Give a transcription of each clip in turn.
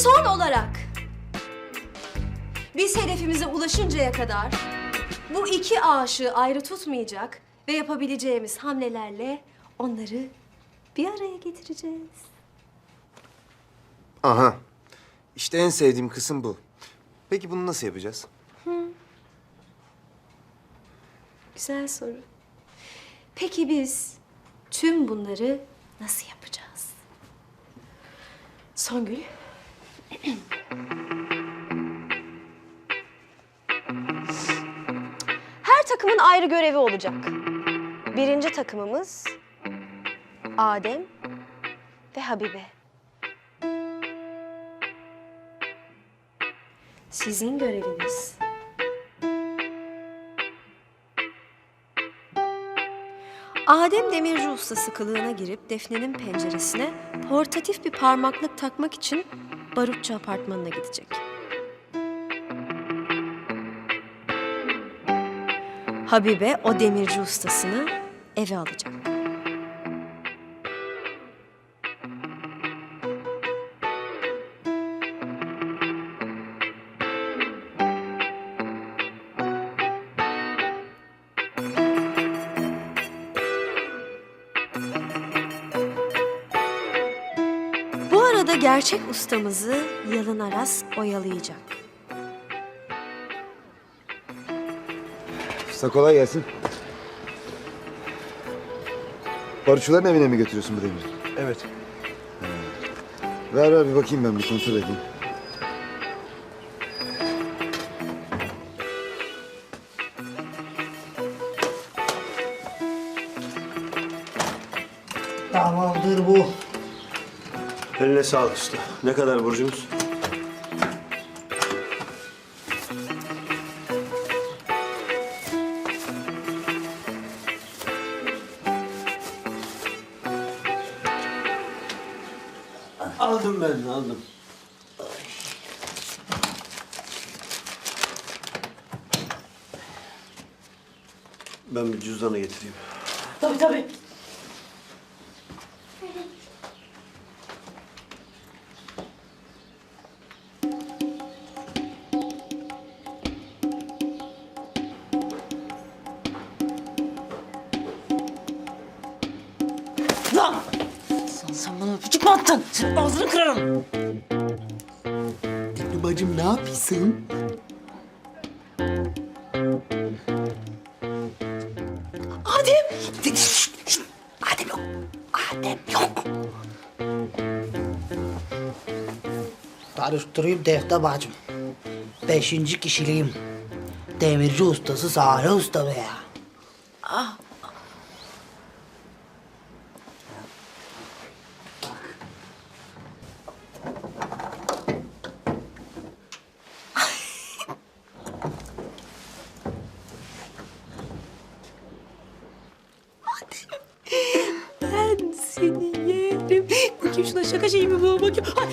son olarak biz hedefimize ulaşıncaya kadar bu iki aşığı ayrı tutmayacak ve yapabileceğimiz hamlelerle onları bir araya getireceğiz. Aha. İşte en sevdiğim kısım bu. Peki bunu nasıl yapacağız? Güzel soru. Peki biz tüm bunları nasıl yapacağız? Songül, Her takımın ayrı görevi olacak. Birinci takımımız Adem ve Habibe. sizin göreviniz Adem demirci ustası kılığına girip Defne'nin penceresine portatif bir parmaklık takmak için Barutçu apartmanına gidecek. Habibe o demirci ustasını eve alacak. Gerçek ustamızı Yalın Aras oyalayacak. Usta kolay gelsin. Barutçuların evine mi götürüyorsun bu demiri? Evet. Ver ver bir bakayım ben bir kontrol edeyim. Tamamdır bu. Eline sağlık usta. Ne kadar borcumuz? Aldım ben, aldım. Ben bir cüzdanı getireyim. Tabii tabii. Sen, bana öpücük mü attın? Senin ağzını kırarım. Tekli bacım ne yapıyorsun? Adem! Şşt, şşt. Adem yok. Adem yok. Karıştırayım Defne bacım. Beşinci kişiliğim. Demirci ustası Salih Usta be ya. Şaka şeyi mi bu? Bakayım. Ay.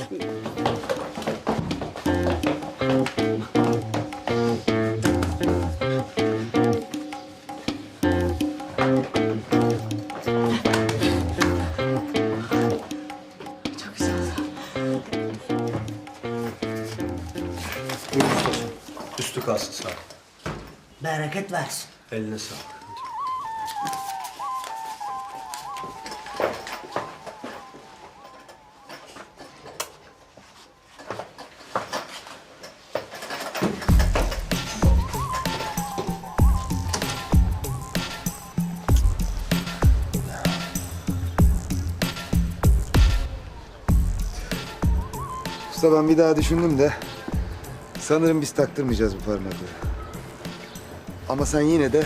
Çok güzel. Buyur ustacığım. Üstü kalsın sağ ol. Bereket versin. Eline sağlık. Usta ben bir daha düşündüm de sanırım biz taktırmayacağız bu parmaklığı. Ama sen yine de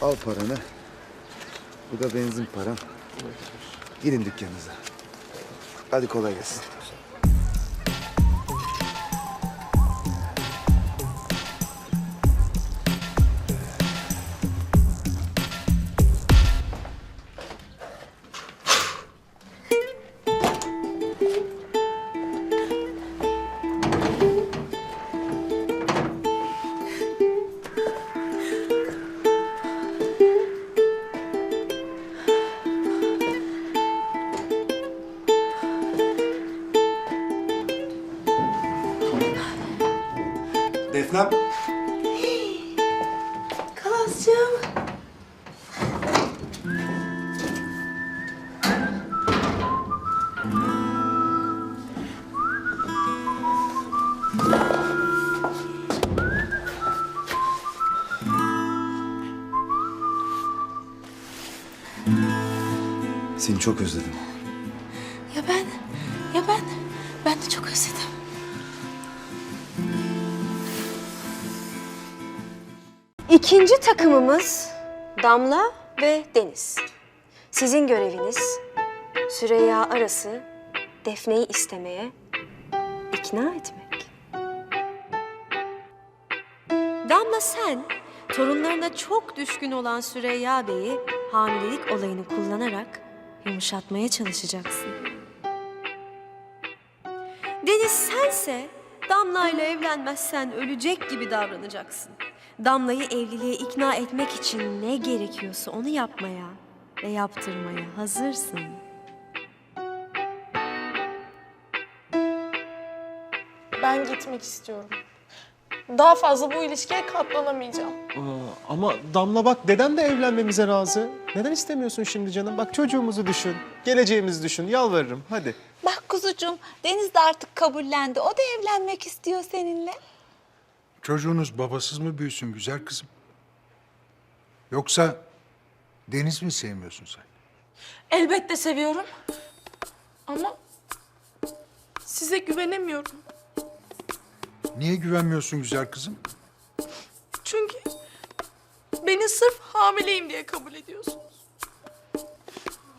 al paranı. Bu da benzin param. Gidin dükkanınıza. Hadi kolay gelsin. Seni çok özledim. Ya ben, ya ben, ben de çok özledim. İkinci takımımız Damla ve Deniz. Sizin göreviniz Süreyya Aras'ı Defne'yi istemeye ikna etmek. Damla sen torunlarına çok düşkün olan Süreyya Bey'i hamilelik olayını kullanarak yumuşatmaya çalışacaksın. Deniz sense Damla ile evlenmezsen ölecek gibi davranacaksın. Damla'yı evliliğe ikna etmek için ne gerekiyorsa onu yapmaya ve yaptırmaya hazırsın. Ben gitmek istiyorum. Daha fazla bu ilişkiye katlanamayacağım. Ama Damla bak deden de evlenmemize razı. Neden istemiyorsun şimdi canım? Bak çocuğumuzu düşün, geleceğimizi düşün. Yalvarırım hadi. Bak kuzucuğum, Deniz de artık kabullendi. O da evlenmek istiyor seninle. Çocuğunuz babasız mı büyüsün güzel kızım? Yoksa Deniz mi sevmiyorsun sen? Elbette seviyorum. Ama size güvenemiyorum. Niye güvenmiyorsun güzel kızım? Çünkü beni sırf hamileyim diye kabul ediyorsunuz.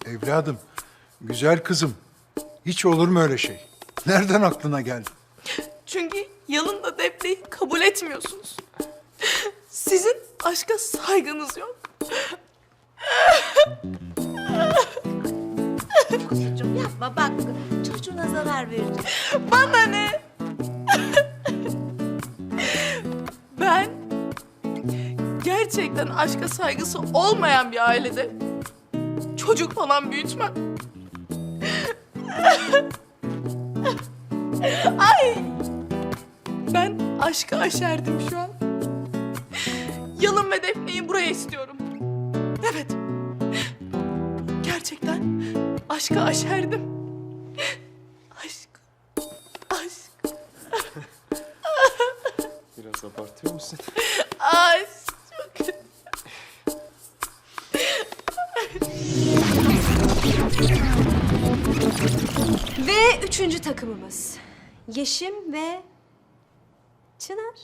Evladım, güzel kızım. Hiç olur mu öyle şey? Nereden aklına geldi? Çünkü yalın da Defne'yi kabul etmiyorsunuz. Sizin aşka saygınız yok. Kuzucuğum yapma bak, çocuğuna zarar verecek. Bana ne? Gerçekten aşka saygısı olmayan bir ailede çocuk falan büyütmem. Ay! Ben aşka aşerdim şu an. Yalın ve Defne'yi buraya istiyorum. Evet. Gerçekten aşka aşerdim. Ve üçüncü takımımız Yeşim ve Çınar.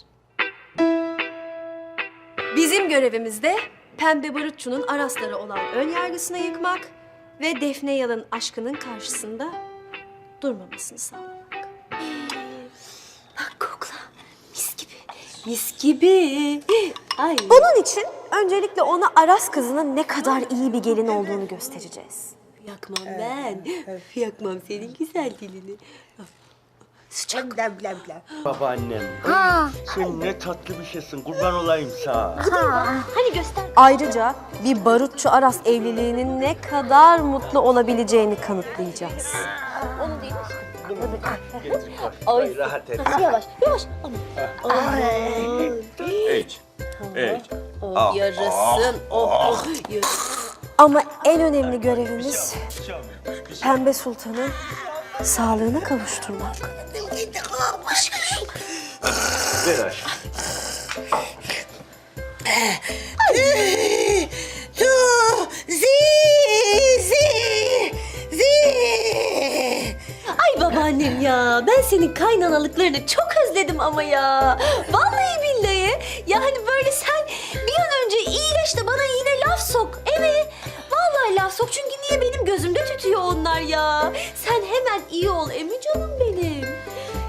Bizim görevimiz de Pembe Barutçu'nun Araslara olan ön yargısını yıkmak ve Defne Yalın aşkının karşısında durmamasını sağlamak. Bak kokla. Mis gibi. Mis gibi. Ay. Bunun için öncelikle ona Aras kızının ne kadar iyi bir gelin olduğunu göstereceğiz. Yakmam ben. Yakmam senin güzel dilini. Babaannem. Sen ne tatlı bir şeysin. Kurban olayım sana. Ayrıca bir barutçu Aras evliliğinin ne kadar mutlu olabileceğini kanıtlayacağız. Ay, rahat et. Yavaş, yavaş. Eç. Eç. Oh, yarasın. Oh, oh. Ama en önemli görevimiz Pembe Sultan'ı sağlığına kavuşturmak. Ver. Ay babaannem ya. Ben senin kaynanalıklarını çok özledim ama ya. Vallahi billahi. Yani böyle tütüyor onlar ya. Sen hemen iyi ol emi canım benim.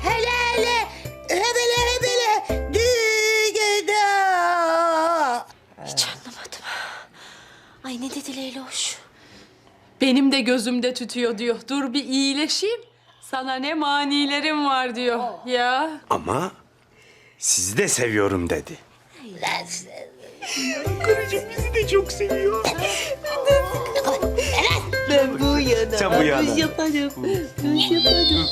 Hele hele, hebele hebele, düğüde. Hiç anlamadım. Ay ne dedi Leyloş? Benim de gözümde tütüyor diyor. Dur bir iyileşeyim. Sana ne manilerim var diyor. Ya. Ama sizi de seviyorum dedi. Ben bu yana. Sen bu yana. Düz yaparım. Düz yaparım.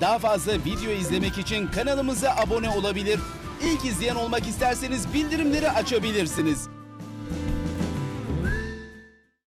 Daha fazla video izlemek için kanalımıza abone olabilir. İlk izleyen olmak isterseniz bildirimleri açabilirsiniz.